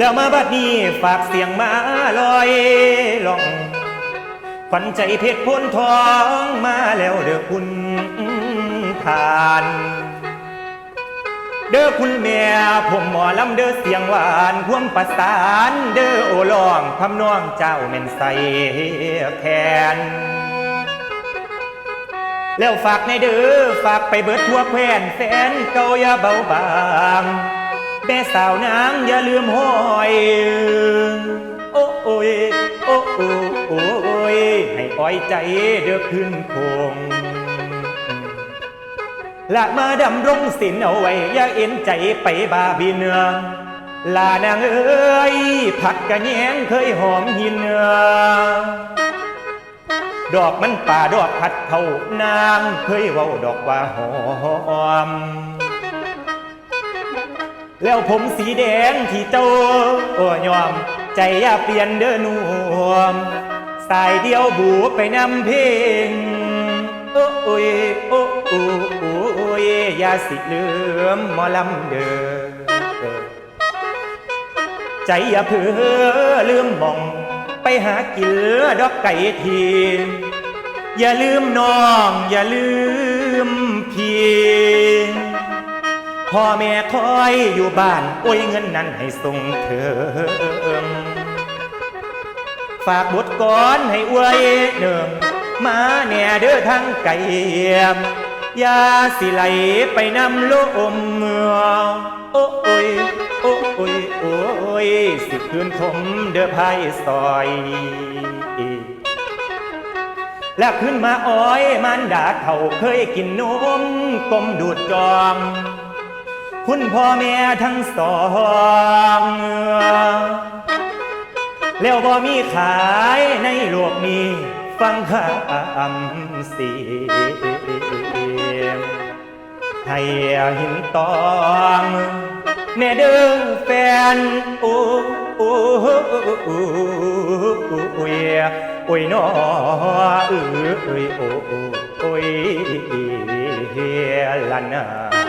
แล้วมาบัดนี้ฝากเสียงมาลอยลองขวัญใจเพชรพ้นทองมาแล้วเด้อคุณทาน เด้อคุณแม่ผมหมอลำเด้อเสียงหวานพ่วมประสาน เด้อโอลองคำน้องเจ้าแม่นใสแคนแล้วฝากในเด้อฝากไปเบิดทั่วแควนแฟนเก่าอย่าเบาบาง แม่สาวนางอย่าลืมห้อยโอ้โอยโอ้โอ้โอ้ยให้อ้อยใจเด้อขึ้นคงละมาดำรงสินเอาไว้อย่าเอ็นใจไปบาบีเนืองลานางเอ้ยผักกะแยงเคยหอมหินเนือดอกมันป่าดอกพัดเขานางเคยเว้าดอกว่าหอม แล้วผมสีแดงที่เจ้าโอ้ยอม ใจอย่าเปลี่ยนเด้อนวมสายเดียวบูไปนำเพลงโอ้โอยโอ้โอ้โอ้ยอย่าสิลืมหมอลำเด้อใจอย่าเพื่อลืมมอง ไปหากินดอกไก่ทีอย่าลืมน้อง อย่าลืมพี่ พ่อแม่คอยอยู่บ้านโอ้ยเงินนั้นให้ส่งเถิงฝากบทก่อนให้อวยเนิ่งมาแน่เด้อทางไก่อยาสิไหลไปนำลมเมืองโอ้ยโอ้ยโอ้ยสิคืนคมเด้อพายซอย แล้วขึ้นมาอ้อยมันดาเขาเคยกินนมกลมดูดจอม คุณพ่อแม่ทั้งสองแล้วบ่มีขายในโลกนี้ ฟังคำเสียงให้หินตองแม่เด้อแฟนโอ้โอ้ยโอ้ยน้อเอ้ยโอ้โอ้ยละนา